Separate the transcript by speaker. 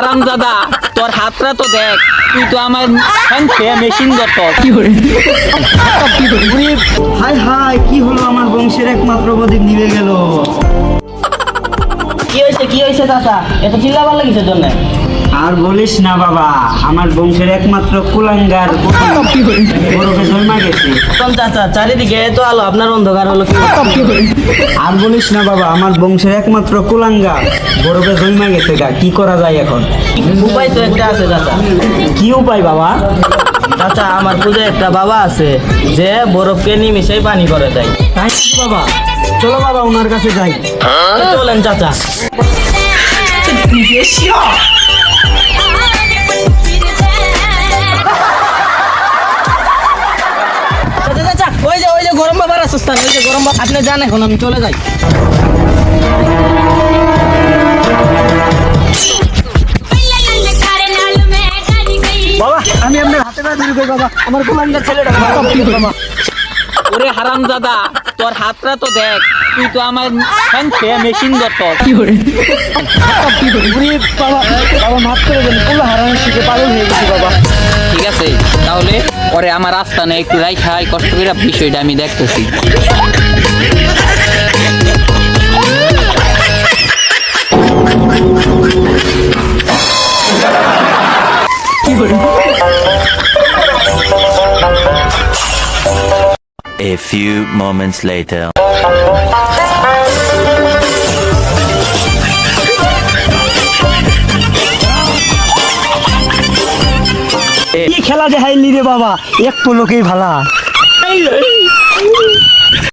Speaker 1: হারামজাদা তোর হাতটা তো দেখ তুই তো আমার হ্যাঁ খেয়ে কি করে?
Speaker 2: হাই হাই কি হলো আমার বংশের একমাত্র প্রদীপ নিভে গেল?
Speaker 3: কি হয়েছে কি হয়েছে চাচা? এত চিল্লাবার লাগিছে জন্য
Speaker 2: আর বলিস না বাবা আমার বংশের একমাত্র কুলাঙ্গার বরফে জন্মা গেছে
Speaker 3: কোন চাচা চারিদিকে তো আলো আপনার অন্ধকার হলো
Speaker 2: আর বলিস না বাবা আমার বংশের একমাত্র কুলাঙ্গার বরফে জন্মা গেছে গা কি করা যায় এখন?
Speaker 3: উপায় তো একটা আছে চাচা।
Speaker 2: কি উপায় বাবা?
Speaker 3: চাচা আমার পুজো একটা বাবা আছে যে বরফকে নিমিশেই পানি করে দেয়।
Speaker 2: তাই বাবা? চলো বাবা ওনার কাছে যাই।
Speaker 3: তো চলেন চাচা। চাচা চাচা ওই যে ওই যে গরম বাবার আসস্থান ওই যে গরম আপনি যান এখন আমি চলে যাই।
Speaker 2: বাবা আমি আপনার হাতে পা ধরে বাবা। আমার কুলাঙ্গার ছেলেটা বাবা।
Speaker 1: ওরে হারামজাদা তোর হাতটা তো দেখ তুই তো আমার হ্যাঁ মেশিন গত
Speaker 2: বাবা বাবা মাফ করে দেন পুরো হারানোর শিখে পাগল হয়ে গেছি বাবা
Speaker 1: ঠিক আছে তাহলে পরে আমার আস্থানে একটু রাই খাই কষ্ট করে বিষয়টা আমি দেখতেছি
Speaker 4: A few moments later.
Speaker 2: খেলা যে হাইলি রে বাবা একটু লোকেই ভালা।